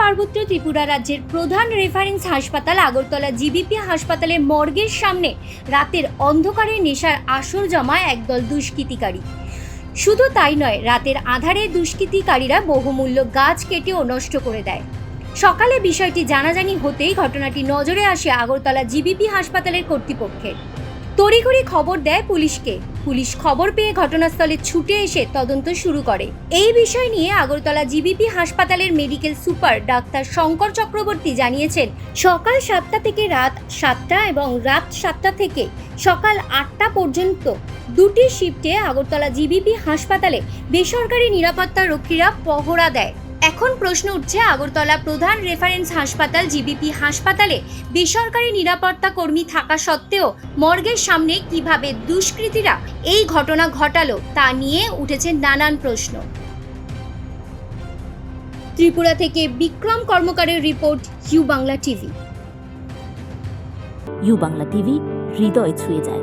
পার্বত্য ত্রিপুরা রাজ্যের প্রধান রেফারেন্স হাসপাতাল আগরতলা জিবিপি হাসপাতালের মর্গের সামনে রাতের অন্ধকারে নেশার আসর জমায় একদল দুষ্কৃতিকারী। শুধু তাই নয়, রাতের আধারে দুষ্কৃতিকারীরা বহুমূল্য গাছ কেটে ও নষ্ট করে দেয়। সকালে বিষয়টি জানাজানি হতেই ঘটনাটি নজরে আসে আগরতলা জিবিপি হাসপাতালের কর্তৃপক্ষের। তড়িঘড়ি খবর দেয় পুলিশকে। পুলিশ খবর পেয়ে ঘটনাস্থলে ছুটে এসে তদন্ত শুরু করে। এই বিষয় নিয়ে আগরতলা জিবিপি হাসপাতালের medical super doctor Shankar Chakraborty জানিয়েছেন, সকাল সাতটা থেকে রাত সাতটা এবং রাত সাতটা থেকে সকাল আটটা পর্যন্ত দুটি শিফটে আগরতলা জিবিপি হাসপাতালে বেসরকারি নিরাপত্তা রক্ষীরা পহরা দেয়। এখন প্রশ্ন উঠছে, আগরতলা প্রধান রেফারেন্স হাসপাতাল জিবিপি হাসপাতালে বেসরকারি নিরাপত্তা কর্মী থাকা সত্ত্বেও মর্গের সামনে কীভাবে দুষ্কৃতীরা এই ঘটনা ঘটালো তা নিয়ে উঠেছে নানান প্রশ্ন। ত্রিপুরা থেকে Bikram কর্মকারের report U Bangla TV U Bangla TV হৃদয় ছুঁয়ে যায়।